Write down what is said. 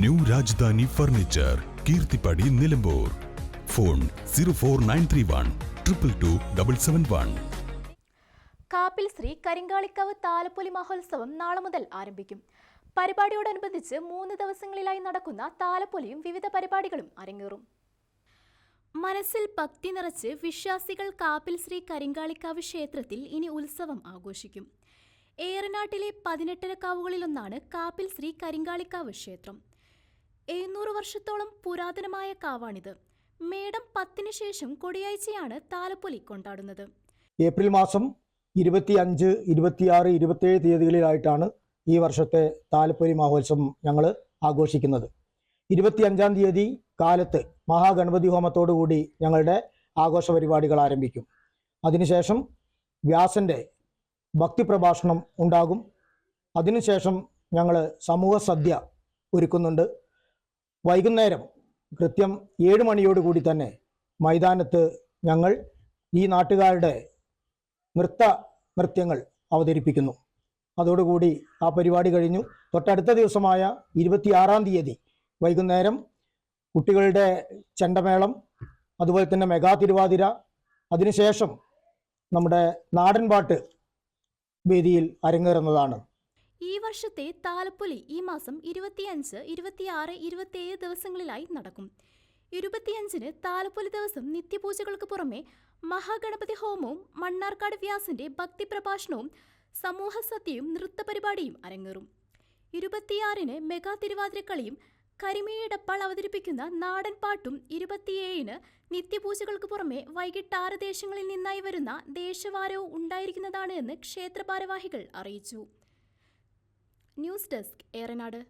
New Rajadhani furniture Keerthippadi Nilambur. Phone zero four nine three one triple two double seven one. Kappil Sree Karinkalikkavu Thalappoli മഹോത്സവം നാളെ മുതൽ ആരംഭിക്കും. പരിപാടിയോടനുബന്ധിച്ച് മൂന്ന് ദിവസങ്ങളിലായി നടക്കുന്ന താലപ്പൊലിയും വിവിധ പരിപാടികളും അരങ്ങേറും. മനസ്സിൽ ഭക്തി നിറച്ച് വിശ്വാസികൾ കാപ്പിൽ ശ്രീ കരിങ്കാളിക്കാവ് ക്ഷേത്രത്തിൽ ഇനി ഉത്സവം ആഘോഷിക്കും. ഏറനാട്ടിലെ പതിനെട്ടര കാവുകളിലൊന്നാണ് കാപ്പിൽ ശ്രീ കരിങ്കാളിക്കാവ് ക്ഷേത്രം. എഴുന്നൂറ് വർഷത്തോളം പുരാതനമായ കാവാണിത്. മേടം പത്തിന് ശേഷം കൊടിയാഴ്ചയാണ് താലപ്പൊലി കൊണ്ടാടുന്നത്. ഏപ്രിൽ മാസം ഇരുപത്തി അഞ്ച് ഇരുപത്തിയാറ് ഇരുപത്തിയേഴ് തീയതികളിലായിട്ടാണ് ഈ വർഷത്തെ താലപ്പൊലി മഹോത്സവം ഞങ്ങൾ ആഘോഷിക്കുന്നത്. ഇരുപത്തിയഞ്ചാം തീയതി കാലത്ത് മഹാഗണപതി ഹോമത്തോടു കൂടി ഞങ്ങളുടെ ആഘോഷ പരിപാടികൾ ആരംഭിക്കും. അതിനുശേഷം വ്യാസന്റെ ഭക്തി പ്രഭാഷണം ഉണ്ടാകും. അതിനുശേഷം ഞങ്ങൾ സമൂഹ സദ്യ ഒരുക്കുന്നുണ്ട്. വൈകുന്നേരം കൃത്യം ഏഴ് മണിയോടുകൂടി തന്നെ മൈതാനത്ത് ഞങ്ങൾ ഈ നാട്ടുകാരുടെ നൃത്ത നൃത്യങ്ങൾ അവതരിപ്പിക്കുന്നു. അതോടുകൂടി ആ പരിപാടി കഴിഞ്ഞു. തൊട്ടടുത്ത ദിവസമായ ഇരുപത്തിയാറാം തീയതി വൈകുന്നേരം കുട്ടികളുടെ ചെണ്ടമേളം അതുപോലെ തന്നെ മെഗാ തിരുവാതിര അതിനുശേഷം നമ്മുടെ നാടൻപാട്ട് വേദിയിൽ അരങ്ങേറുന്നതാണ്. ഈ വർഷത്തെ താലപ്പൊലി ഈ മാസം ഇരുപത്തിയഞ്ച് ഇരുപത്തിയാറ് ഇരുപത്തിയേഴ് ദിവസങ്ങളിലായി നടക്കും. ഇരുപത്തിയഞ്ചിന് താലപ്പൊലി ദിവസം നിത്യപൂജകൾക്ക് പുറമെ മഹാഗണപതി ഹോമവും മണ്ണാർക്കാട് വ്യാസന്റെ ഭക്തി പ്രഭാഷണവും സമൂഹ സദ്യയും നൃത്തപരിപാടിയും അരങ്ങേറും. ഇരുപത്തിയാറിന് മെഗാ തിരുവാതിരക്കളിയും കരിമീടപ്പാൾ അവതരിപ്പിക്കുന്ന നാടൻ പാട്ടും ഇരുപത്തിയേഴിന് നിത്യപൂജകൾക്ക് പുറമെ വൈകിട്ട് ആറ് ദേശങ്ങളിൽ നിന്നായി വരുന്ന ദേശവാരവും ഉണ്ടായിരിക്കുന്നതാണ് എന്ന് ക്ഷേത്ര ഭാരവാഹികൾ അറിയിച്ചു. News desk Eranad.